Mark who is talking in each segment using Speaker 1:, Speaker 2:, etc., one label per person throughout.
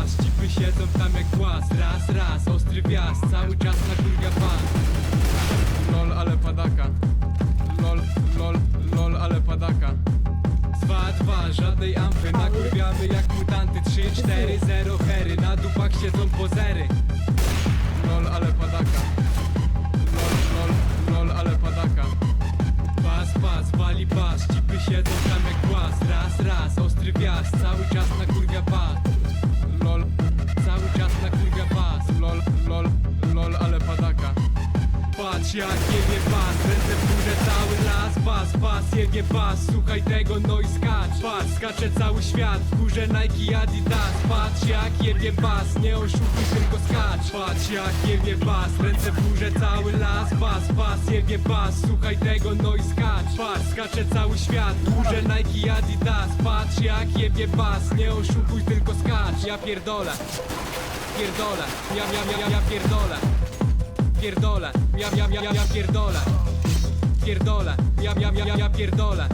Speaker 1: twarz Cipy siedzą tam jak głaz. Raz, raz, ostry wjazd Cały czas na kurga pan. Lol, ale padaka. Lol, lol, lol, ale padaka. 2-2, żadnej amfy. Nakurwiamy jak mutanty. 3-4-0 hery. Na dupach siedzą pozery. Jak jebie pas, ręce w górze cały las. Pas, pas, jebie pas, słuchaj tego no i skacz. Patrz, skacze cały świat, w górze Nike Adidas. Patrz jak jebie pas, nie oszukuj tylko skacz. Patrz jak jebie pas, ręce w górze cały las. Pas, pas, jebie pas, słuchaj tego no i skacz. Patrz, skacze cały świat, w górze Nike Adidas. Patrz jak jebie pas, nie oszukuj tylko skacz. Ja pierdolę, pierdolę, ja, ja, ja, ja pierdolę pierdolę, ja, ja, ja, ja, ja pierdolę. Pierdolę, ja, ja, ja, ja, ja pierdolę.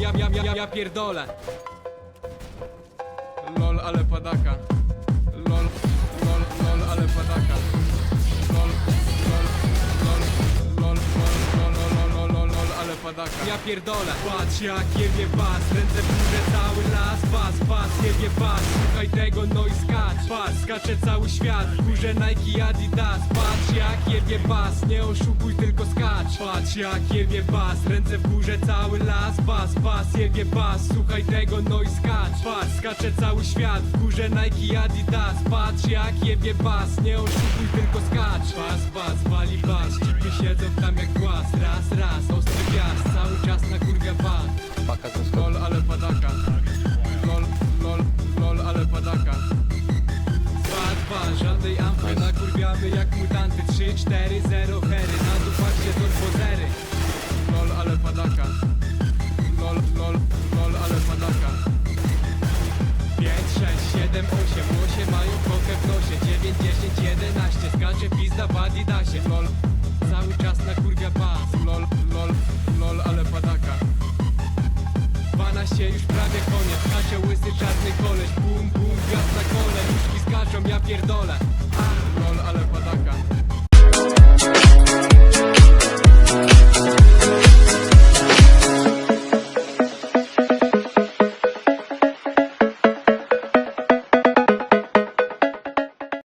Speaker 1: Ja, ja, ja, ja, ja pierdolę. Lol, ale padaka padaka. Ja pierdolę, patrz jak jebie bas Ręce w górze cały las, pas, pas, jebie bas Słuchaj tego, no i skacz. Patrz, skacze cały świat, w górze Nike Adidas. Patrz jak jebie bas, nie oszukuj tylko skacz. Patrz jak jebie bas, ręce w górze cały las. Pas, pas, jebie bas, słuchaj tego, no i skacz. Patrz, skacze cały świat, w górze Nike Adidas. Patrz jak jebie bas, nie oszukuj tylko skacz. Pas, pas, wali bas, cipy siedzą tam jak głaz. Raz, raz, ostry Nakurwiamy jak mutanty 3-4-0 hery. Na dupach siedzą pozery Lol, ale padaka. Lol, lol, lol, ale padaka. 5, 6, 7, 8, 8 mają kokę w nosie. 9, 10, 11 Skacze pizda w adidasie Lol, cały czas na kurwia pas. Lol, lol, lol, ale padaka. 12 już prawie koniec. Skacze łysy czarny koleś. Bum bum gwiazd na kole. Nóżki skaczą ja pierdolę